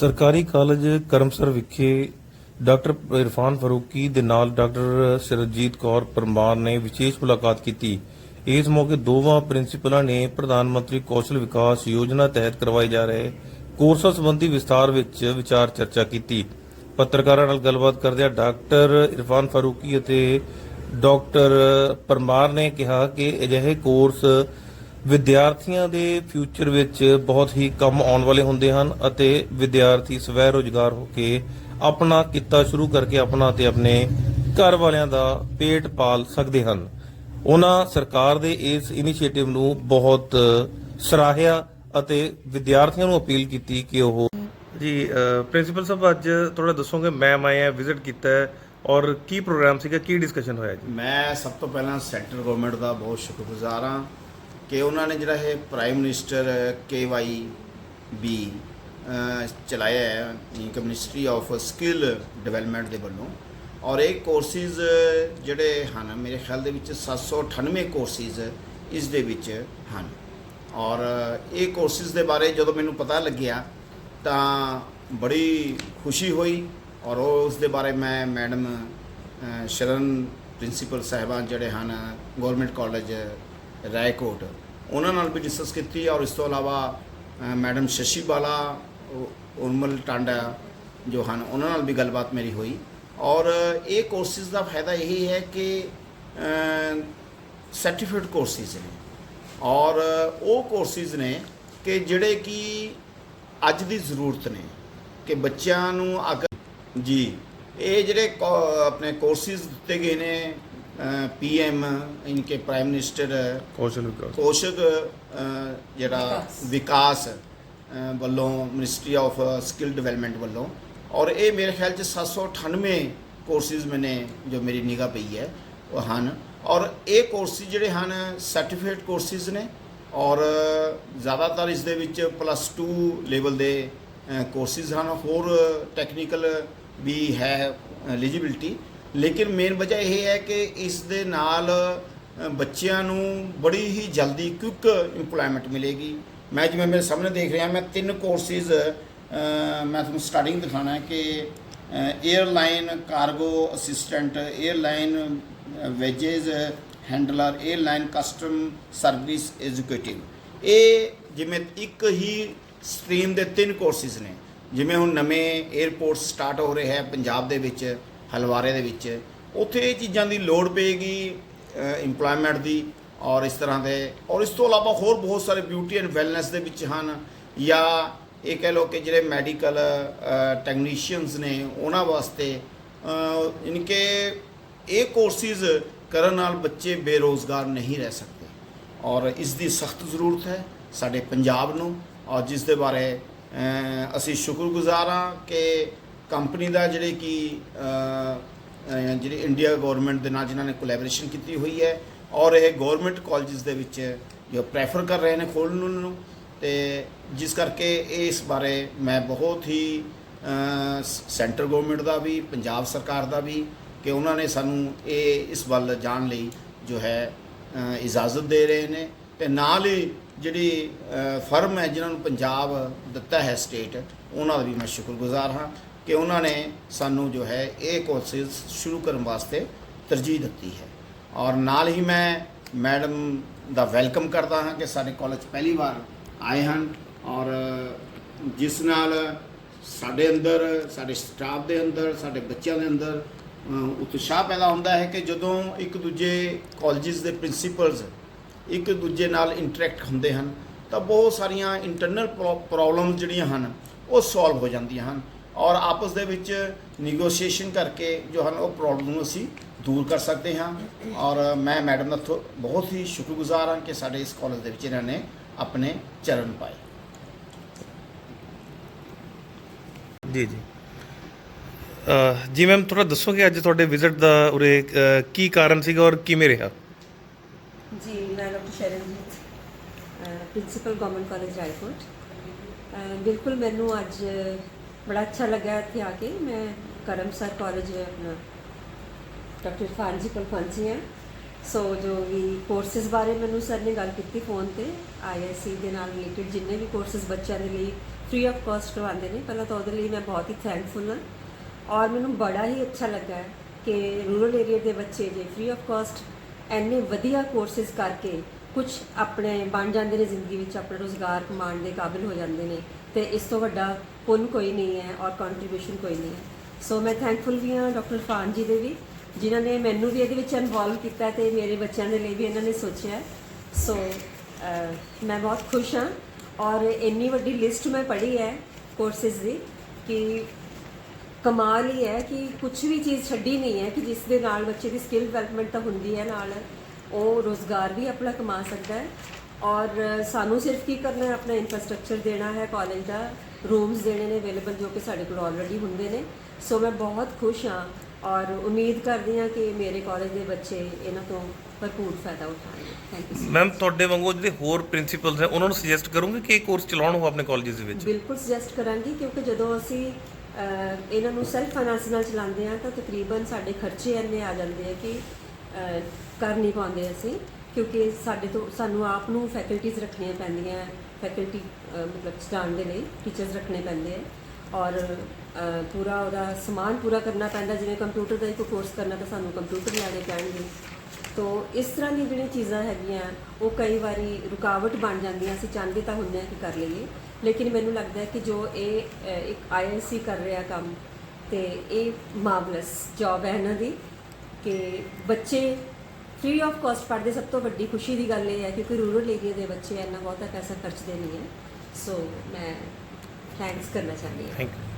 ਸਰਕਾਰੀ ਕਾਲਜ ਕਰਮਸਰ ਵਿਖੇ ਡਾਕਟਰ ਇਰਫਾਨ ਫਰੂਕੀ ਦੇ ਨਾਲ ਡਾਕਟਰ ਸਰਜੀਤ ਕੌਰ ਪਰਮਾਰ ਨੇ ਵਿਸ਼ੇਸ਼ ਮੁਲਾਕਾਤ ਕੀਤੀ। ਇਸ ਮੌਕੇ ਦੋਵਾਂ ਪ੍ਰਿੰਸੀਪਲਾਂ ਨੇ ਪ੍ਰਧਾਨ ਮੰਤਰੀ ਕੌਸ਼ਲ ਵਿਕਾਸ ਯੋਜਨਾ ਤਹਿਤ ਕਰਵਾਏ ਜਾ ਰਹੇ ਕੋਰਸਾਂ ਸੰਬੰਧੀ ਵਿਸਥਾਰ ਵਿੱਚ ਵਿਚਾਰ ਚਰਚਾ ਕੀਤੀ। ਪੱਤਰਕਾਰਾਂ ਨਾਲ ਗੱਲਬਾਤ ਕਰਦਿਆਂ ਡਾਕਟਰ ਇਰਫਾਨ ਫਾਰੂਕੀ ਅਤੇ ਡਾਕਟਰ ਪਰਮਾਰ ਨੇ ਕਿਹਾ ਕਿ ਅਜਿਹੇ ਕੋਰਸ ਵਿਦਿਆਰਥੀਆਂ ਦੇ ਫਿਊਚਰ ਵਿੱਚ ਬਹੁਤ ਹੀ ਕੰਮ ਆਉਣ ਵਾਲੇ ਹੁੰਦੇ ਹਨ ਅਤੇ ਵਿਦਿਆਰਥੀ ਸਵੈ ਰੋਜ਼ਗਾਰ ਹੋ ਕੇ ਆਪਣਾ ਕਿੱਤਾ ਸ਼ੁਰੂ ਕਰਕੇ ਆਪਣਾ ਤੇ ਆਪਣੇ ਘਰ ਵਾਲਿਆਂ ਦਾ ਪੇਟ ਪਾਲ ਸਕਦੇ ਹਨ। ਉਹਨਾਂ ਸਰਕਾਰ ਦੇ ਇਸ ਇਨੀਸ਼ੀਏਟਿਵ ਨੂੰ ਬਹੁਤ ਸਰਾਹਿਆ ਅਤੇ ਵਿਦਿਆਰਥੀਆਂ ਨੂੰ ਅਪੀਲ ਕੀਤੀ ਕਿ ਉਹ ਜੀ ਪ੍ਰਿੰਸੀਪਲ ਸਾਹਿਬ ਅੱਜ ਥੋੜਾ ਦੱਸੋਗੇ ਮੈਮ ਆਏ ਆ ਵਿਜ਼ਿਟ ਕੀਤਾ ਹੈ ਔਰ ਕੀ ਪ੍ਰੋਗਰਾਮ ਸੀਗਾ ਕੀ ਡਿਸਕਸ਼ਨ ਹੋਇਆ ਜੀ? ਮੈਂ ਸਭ ਤੋਂ ਪਹਿਲਾਂ ਸੈਂਟਰ ਗਵਰਨਮੈਂਟ ਦਾ ਬਹੁਤ ਸ਼ੁਕਰਗੁਜ਼ਾਰ ਹਾਂ। ਕਿ ਉਹਨਾਂ ਨੇ ਜਿਹੜਾ ਇਹ ਪ੍ਰਾਈਮ ਮਿਨਿਸਟਰ ਕੇਵਾਈ ਬੀ ਚਲਾਇਆ ਹੈ ਇਨਕਮ ਆਫ ਸਕਿੱਲ ਡਿਵੈਲਪਮੈਂਟ ਦੇ ਵੱਲੋਂ। ਔਰ ਇਹ ਕੋਰਸਿਸ ਜਿਹੜੇ ਹਨ, ਮੇਰੇ ਖਿਆਲ ਦੇ ਵਿੱਚ 798 ਕੋਰਸਿਸ ਇਸ ਦੇ ਵਿੱਚ ਹਨ। ਔਰ ਇਹ ਕੋਰਸਿਸ ਦੇ ਬਾਰੇ ਜਦੋਂ ਮੈਨੂੰ ਪਤਾ ਲੱਗਿਆ, ਤਾਂ ਬੜੀ ਖੁਸ਼ੀ ਹੋਈ। ਔਰ ਉਸ ਦੇ ਬਾਰੇ ਮੈਂ ਮੈਡਮ ਸ਼ਰਨ ਪ੍ਰਿੰਸੀਪਲ ਸਾਹਿਬਾਨ ਜਿਹੜੇ ਹਨ, ਗਵਰਨਮੈਂਟ ਕਾਲਜ ਰਾਏਕੋਟ। ਉਹਨਾਂ ਨਾਲ ਵੀ ਡਿਸਕਸ ਕੀਤੀ ਔਰ ਇਸ ਤੋਂ ਇਲਾਵਾ ਮੈਡਮ ਸ਼ਸ਼ੀ ਬਾਲਾ ਉਰਮਲ ਟਾਂਡਾ ਜੋ ਹਨ, ਉਹਨਾਂ ਨਾਲ ਵੀ ਗੱਲਬਾਤ ਮੇਰੀ ਹੋਈ। ਔਰ ਇਹ ਕੋਰਸਿਸ ਦਾ ਫਾਇਦਾ ਇਹ ਹੈ ਕਿ ਸਰਟੀਫਿਕੇਟ ਕੋਰਸਿਸ ਨੇ। ਔਰ ਉਹ ਕੋਰਸਿਸ ਨੇ ਕਿ ਜਿਹੜੇ ਕਿ ਅੱਜ ਦੀ ਜ਼ਰੂਰਤ ਨੇ ਕਿ ਬੱਚਿਆਂ ਨੂੰ ਅਗਰ ਜੀ, ਇਹ ਜਿਹੜੇ ਕੋ- ਆਪਣੇ ਕੋਰਸਿਸ ਦਿੱਤੇ ਗਏ ਨੇ ਪੀਐਮ ਇਨਕੇ ਪ੍ਰਾਈਮ ਮਿਨਿਸਟਰ ਕੌਸ਼ਲ ਵਿਕਾਸ। ਕੋਸ਼ਕ ਅ, ਜਿਹੜਾ ਵਿਕਾਸ। ਵੱਲੋਂ ਮਿਨਿਸਟਰੀ ਆਫ ਸਕਿੱਲ ਡਿਵੈਲਪਮੈਂਟ ਵੱਲੋਂ। ਔਰ ਇਹ ਮੇਰੇ ਖਿਆਲ ਚ 798 ਕੋਰਸਿਸ ਮੈਨੇ ਜੋ ਮੇਰੀ ਨਿਗਾਹ ਪਈ ਹੈ ਉਹ ਹਨ। ਔਰ ਇਹ ਕੋਰਸਿਸ ਜਿਹੜੇ ਹਨ ਸਰਟੀਫਿਕੇਟ ਕੋਰਸਿਸ ਨੇ। ਔਰ ਜ਼ਿਆਦਾਤਰ ਇਸ ਦੇ ਵਿੱਚ ਪਲੱਸ 2 ਲੈਵਲ ਦੇ ਕੋਰਸਿਸ ਹਨ। ਹੋਰ ਟੈਕਨੀਕਲ ਵੀ ਹੈ ਐਲੀਜੀਬਿਲਟੀ ਲੇਕਿਨ ਮੇਨ ਵਜ੍ਹਾ ਇਹ ਹੈ ਕਿ ਇਸ ਦੇ ਨਾਲ ਬੱਚਿਆਂ ਨੂੰ ਬੜੀ ਹੀ ਜਲਦੀ ਕੁਇਕ ਇੰਪਲੋਇਮੈਂਟ ਮਿਲੇਗੀ। ਮੈਂ ਜਿਵੇਂ ਮੇਰੇ ਸਾਹਮਣੇ ਦੇਖ ਰਿਹਾ, ਮੈਂ ਤਿੰਨ ਕੋਰਸਿਸ ਮੈਂ ਤੁਹਾਨੂੰ ਸਟਾਰਟਿੰਗ ਦਿਖਾਣਾ ਹੈ ਕਿ airline cargo assistant airline wages handler airline custom service executive ਇਹ ਜਿਵੇਂ ਇੱਕ ਹੀ ਸਟ੍ਰੀਮ ਦੇ ਤਿੰਨ ਕੋਰਸਿਸ ਨੇ। ਜਿਵੇਂ ਹੁਣ ਨਵੇਂ 에ਅਰਪੋਰਟ ਸਟਾਰਟ ਹੋ ਰਹੇ ਹੈ ਪੰਜਾਬ ਦੇ ਵਿੱਚ। ਹਲਵਾਰੇ ਦੇ ਵਿੱਚ, ਉੱਥੇ ਇਹ ਚੀਜ਼ਾਂ ਦੀ ਲੋੜ ਪਏਗੀ ਇੰਪਲੋਇਮੈਂਟ ਦੀ ਔਰ ਇਸ ਤਰ੍ਹਾਂ ਦੇ। ਔਰ ਇਸ ਤੋਂ ਇਲਾਵਾ ਹੋਰ ਬਹੁਤ ਸਾਰੇ ਬਿਊਟੀ ਐਂਡ ਵੈਲਨੈਸ ਦੇ ਵਿੱਚ ਹਨ, ਜਾਂ ਇਹ ਕਹਿ ਲਓ ਕਿ ਜਿਹੜੇ ਮੈਡੀਕਲ ਟੈਕਨੀਸ਼ੀਅਨਸ ਨੇ ਉਹਨਾਂ ਵਾਸਤੇ ਇਨ ਕਿ ਇਹ ਕੋਰਸਿਸ ਕਰਨ ਨਾਲ ਬੱਚੇ ਬੇਰੋਜ਼ਗਾਰ ਨਹੀਂ ਰਹਿ ਸਕਦੇ। ਔਰ ਇਸ ਦੀ ਸਖਤ ਜ਼ਰੂਰਤ ਹੈ ਸਾਡੇ ਪੰਜਾਬ ਨੂੰ। ਔਰ ਜਿਸ ਦੇ ਬਾਰੇ ਅਸੀਂ ਸ਼ੁਕਰਗੁਜ਼ਾਰ ਹਾਂ ਕਿ ਕੰਪਨੀ ਦਾ ਜਿਹੜੇ ਕਿ ਜਿਹੜੀ ਇੰਡੀਆ ਗਵਰਨਮੈਂਟ ਦੇ ਨਾਲ ਜਿਨ੍ਹਾਂ ਨੇ ਕੋਲੈਬੋਰੇਸ਼ਨ ਕੀਤੀ ਹੋਈ ਹੈ ਔਰ ਇਹ ਗਵਰਨਮੈਂਟ ਕਾਲਜਸ ਦੇ ਵਿੱਚ ਜੋ ਪ੍ਰੈਫਰ ਕਰ ਰਹੇ ਨੇ ਖੋਲ੍ਹਣ ਨੂੰ, ਤੇ ਜਿਸ ਕਰਕੇ ਇਸ ਬਾਰੇ ਮੈਂ ਬਹੁਤ ਹੀ ਸੈਂਟਰ ਗਵਰਨਮੈਂਟ ਦਾ ਵੀ, ਪੰਜਾਬ ਸਰਕਾਰ ਦਾ ਵੀ ਕਿ ਉਹਨਾਂ ਨੇ ਸਾਨੂੰ ਇਹ ਇਸ ਵੱਲ ਜਾਣ ਲਈ ਜੋ ਹੈ ਇਜਾਜ਼ਤ ਦੇ ਰਹੇ ਨੇ ਤੇ ਨਾਲ ਹੀ ਜਿਹੜੀ ਫਰਮ ਹੈ ਜਿਨ੍ਹਾਂ ਨੂੰ ਪੰਜਾਬ ਦਿੱਤਾ ਹੈ ਸਟੇਟ ਉਹਨਾਂ ਦਾ ਵੀ ਮੈਂ ਸ਼ੁਕਰਗੁਜ਼ਾਰ ਹਾਂ। ਕਿ ਉਹਨਾਂ ਨੇ ਸਾਨੂੰ ਜੋ ਹੈ ਇਹ ਕੋਰਸਿਸ ਸ਼ੁਰੂ ਕਰਨ ਵਾਸਤੇ ਤਰਜੀਹ ਦਿੱਤੀ ਹੈ। ਔਰ ਨਾਲ ਹੀ ਮੈਂ ਮੈਡਮ ਦਾ ਵੈਲਕਮ ਕਰਦਾ ਹਾਂ ਕਿ ਸਾਡੇ ਕਾਲਜ ਪਹਿਲੀ ਵਾਰ ਆਏ ਹਨ। ਔਰ ਜਿਸ ਨਾਲ ਸਾਡੇ ਅੰਦਰ, ਸਾਡੇ ਸਟਾਫ ਦੇ ਅੰਦਰ, ਸਾਡੇ ਬੱਚਿਆਂ ਦੇ ਅੰਦਰ ਉਤਸ਼ਾਹ ਪੈਦਾ ਹੁੰਦਾ ਹੈ ਕਿ ਜਦੋਂ ਇੱਕ ਦੂਜੇ ਕਾਲਜਸ ਦੇ ਪ੍ਰਿੰਸੀਪਲਸ ਇੱਕ ਦੂਜੇ ਨਾਲ ਇੰਟਰੈਕਟ ਹੁੰਦੇ ਹਨ, ਤਾਂ ਬਹੁਤ ਸਾਰੀਆਂ ਇੰਟਰਨਲ ਪ੍ਰੋਬਲਮਸ ਜਿਹੜੀਆਂ ਹਨ, ਉਹ ਸੋਲਵ ਹੋ ਜਾਂਦੀਆਂ ਹਨ। ਔਰ ਆਪਸ ਦੇ ਵਿੱਚ ਨੈਗੋਸ਼ੀਏਸ਼ਨ ਕਰਕੇ ਜੋ ਹਨ ਉਹ ਪ੍ਰੋਬਲਮ ਨੂੰ ਅਸੀਂ ਦੂਰ ਕਰ ਸਕਦੇ ਹਾਂ। ਔਰ ਮੈਂ ਮੈਡਮ ਦਾ ਬਹੁਤ ਹੀ ਸ਼ੁਕਰਗੁਜ਼ਾਰ ਹਾਂ ਕਿ ਸਾਡੇ ਇਸ ਕਾਲਜ ਦੇ ਵਿੱਚ ਇਹਨਾਂ ਨੇ ਆਪਣੇ ਚਰਨ ਪਾਏ। ਜੀ ਜੀ। ਜੀ ਮੈਮ ਥੋੜਾ ਦੱਸੋਗੇ ਅੱਜ ਤੁਹਾਡੇ ਵਿਜ਼ਿਟ ਦਾ ਉਰੇ ਕੀ ਕਾਰਨ ਸੀਗਾ ਔਰ ਕਿਵੇਂ ਰਿਹਾ? ਜੀ ਮੈਂ doctor Sharanjit principal government college Raikot. ਬਿਲਕੁਲ ਮੈਨੂੰ ਅੱਜ ਬੜਾ ਅੱਛਾ ਲੱਗਾ ਇੱਥੇ ਆ ਕੇ। ਮੈਂ ਕਰਮਸਰ ਕਾਲਜ ਆਪਣਾ ਡਾਕਟਰ ਇਰਫਾਨ ਜੀ ਕੋਲ ਪਹੁੰਚੀ ਹਾਂ। ਸੋ ਜੋ ਵੀ ਕੋਰਸਿਸ ਬਾਰੇ ਮੈਨੂੰ ਸਰ ਨੇ ਗੱਲ ਕੀਤੀ ਫੋਨ ਤੇ ਆਈਐਸਸੀ ਦੇ ਨਾਲ ਰਿਲੇਟਡ ਜਿੰਨੇ ਵੀ ਕੋਰਸਿਸ ਬੱਚਿਆਂ ਦੇ ਲਈ ਫ੍ਰੀ ਆਫ ਕਾਸਟ ਕਰਵਾਉਂਦੇ ਨੇ, ਪਹਿਲਾਂ ਤਾਂ ਉਹਦੇ ਲਈ ਮੈਂ ਬਹੁਤ ਹੀ ਥੈਂਕਫੁਲ ਹਾਂ। ਔਰ ਮੈਨੂੰ ਬੜਾ ਹੀ ਅੱਛਾ ਲੱਗਾ ਕਿ ਰੂਰਲ ਏਰੀਆ ਦੇ ਬੱਚੇ ਜੇ ਫ੍ਰੀ ਆਫ ਕਾਸਟ ਐਨੇ ਵਧੀਆ ਕੋਰਸਿਸ ਕਰਕੇ ਕੁਝ ਆਪਣੇ ਬਣ ਜਾਂਦੇ ਨੇ ਜ਼ਿੰਦਗੀ ਵਿੱਚ, ਆਪਣਾ ਰੋਜ਼ਗਾਰ ਕਮਾਉਣ ਦੇ ਕਾਬਿਲ ਹੋ ਜਾਂਦੇ ਨੇ ਤੇ ਇਸ ਤੋਂ ਵੱਡਾ ਪੁੰਨ ਕੋਈ ਨਹੀਂ ਹੈ ਔਰ ਕੰਟਰੀਬਿਊਸ਼ਨ ਕੋਈ ਨਹੀਂ ਹੈ। ਸੋ ਮੈਂ ਥੈਂਕਫੁਲ ਵੀ ਹਾਂ ਡਾਕਟਰ ਫਾਨ ਜੀ ਦੇ ਵੀ, ਜਿਨ੍ਹਾਂ ਨੇ ਮੈਨੂੰ ਵੀ ਇਹਦੇ ਵਿੱਚ ਇਨਵੋਲਵ ਕੀਤਾ ਤੇ ਮੇਰੇ ਬੱਚਿਆਂ ਦੇ ਲਈ ਵੀ ਇਹਨਾਂ ਨੇ ਸੋਚਿਆ। ਸੋ ਮੈਂ ਬਹੁਤ ਖੁਸ਼ ਹਾਂ ਔਰ ਇੰਨੀ ਵੱਡੀ ਲਿਸਟ ਮੈਂ ਪੜ੍ਹੀ ਹੈ ਕੋਰਸਿਸ ਦੀ ਕਿ ਕਮਾਲ ਹੀ ਹੈ ਕਿ ਕੁਝ ਵੀ ਚੀਜ਼ ਛੱਡੀ ਨਹੀਂ ਹੈ ਕਿ ਜਿਸ ਦੇ ਨਾਲ ਬੱਚੇ ਦੀ ਸਕਿੱਲ ਡਿਵੈਲਪਮੈਂਟ ਤਾਂ ਹੁੰਦੀ ਹੈ ਨਾਲ। ਉਹ ਰੋਜ਼ਗਾਰ ਵੀ ਆਪਣਾ ਕਮਾ ਸਕਦਾ ਹੈ ਔਰ ਸਾਨੂੰ ਸਿਰਫ ਕੀ ਕਰਨਾ ਹੈ? ਆਪਣਾ ਇਨਫਰਾਸਟ੍ਰਕਚਰ ਦੇਣਾ ਹੈ ਕਾਲਜ ਦਾ ਰੂਮਸ ਦੇਣੇ ਨੇ ਅਵੇਲੇਬਲ ਜੋ ਕਿ ਸਾਡੇ ਕੋਲ ਆਲਰੇਡੀ ਹੁੰਦੇ ਨੇ। ਸੋ ਮੈਂ ਬਹੁਤ ਖੁਸ਼ ਹਾਂ ਔਰ ਉਮੀਦ ਕਰਦੀ ਹਾਂ ਕਿ ਮੇਰੇ ਕਾਲਜ ਦੇ ਬੱਚੇ ਇਹਨਾਂ ਤੋਂ ਭਰਪੂਰ ਫਾਇਦਾ ਉਠਾਣਗੇ ਥੈਂਕ ਯੂ ਮੈਮ ਤੁਹਾਡੇ ਵਾਂਗੂ ਜਿਹੜੇ ਹੋਰ ਪ੍ਰਿੰਸੀਪਲਸ ਹੈ ਉਹਨਾਂ ਨੂੰ ਸੁਜੈਸਟ ਕਰੋਗੇ ਕਿ ਇਹ ਕੋਰਸ ਚਲਾਉਣ ਉਹ ਆਪਣੇ ਕਾਲਜਸ ਦੇ ਵਿੱਚ? ਬਿਲਕੁਲ ਸੁਜੈਸਟ ਕਰਾਂਗੀ ਕਿਉਂਕਿ ਜਦੋਂ ਅਸੀਂ ਇਹਨਾਂ ਨੂੰ ਸੈਲਫ ਫਾਈਨਾਂਸ ਨਾਲ ਚਲਾਉਂਦੇ ਆ ਤਾਂ ਤਕਰੀਬਨ ਸਾਡੇ ਖਰਚੇ ਇੰਨੇ ਆ ਜਾਂਦੇ ਆ ਕਿ ਕਰ ਨਹੀਂ ਪਾਉਂਦੇ ਅਸੀਂ ਕਿਉਂਕਿ ਸਾਡੇ ਤੋਂ ਸਾਨੂੰ ਆਪ ਨੂੰ ਫੈਕਲਟੀਜ਼ ਰੱਖਣੀਆਂ ਪੈਂਦੀਆਂ ਫੈਕਲਟੀ ਮਤਲਬ ਚਲਾਉਣ ਦੇ ਲਈ ਟੀਚਰਸ ਰੱਖਣੇ ਪੈਂਦੇ ਆ। ਔਰ ਪੂਰਾ ਉਹਦਾ ਸਮਾਨ ਪੂਰਾ ਕਰਨਾ ਪੈਂਦਾ ਜਿਵੇਂ ਕੰਪਿਊਟਰ ਦਾ ਇੱਕ ਕੋਰਸ ਕਰਨਾ ਤਾਂ ਸਾਨੂੰ ਕੰਪਿਊਟਰ ਲੈਣੇ ਪੈਣਗੇ ਤੋ ਇਸ ਤਰ੍ਹਾਂ ਦੀਆਂ ਜਿਹੜੀਆਂ ਚੀਜ਼ਾਂ ਹੈਗੀਆਂ ਉਹ ਕਈ ਵਾਰੀ ਰੁਕਾਵਟ ਬਣ ਜਾਂਦੀਆਂ ਅਸੀਂ ਚਾਹੁੰਦੇ ਤਾਂ ਹੁੰਦੇ ਹਾਂ ਕਿ ਕਰ ਲਈਏ। ਲੇਕਿਨ ਮੈਨੂੰ ਲੱਗਦਾ ਹੈ ਕਿ ਜੋ ਇਹ ਅਹ, ਇੱਕ ਆਈਐਸਸੀ ਕਰ ਰਿਹਾ ਕੰਮ ਤੇ ਇਹ ਮਾਰਵਲਸ ਜੌਬ ਹੈ ਇਹਨਾਂ ਦੀ ਕਿ ਬੱਚੇ ਫ੍ਰੀ ਆਫ ਕਾਸਟ ਪੜ੍ਹਦੇ ਸਭ ਤੋਂ ਵੱਡੀ ਖੁਸ਼ੀ ਦੀ ਗੱਲ ਇਹ ਹੈ ਕਿਉਂਕਿ ਰੂਰਲ ਏਰੀਆ ਦੇ ਬੱਚੇ ਇੰਨਾ ਬਹੁਤਾ ਪੈਸਾ ਖਰਚਦੇ ਨਹੀਂ ਹੈ। ਸੋ ਮੈਂ ਥੈਂਕਸ ਕਰਨਾ ਚਾਹੁੰਦੀ ਹਾਂ। Thank you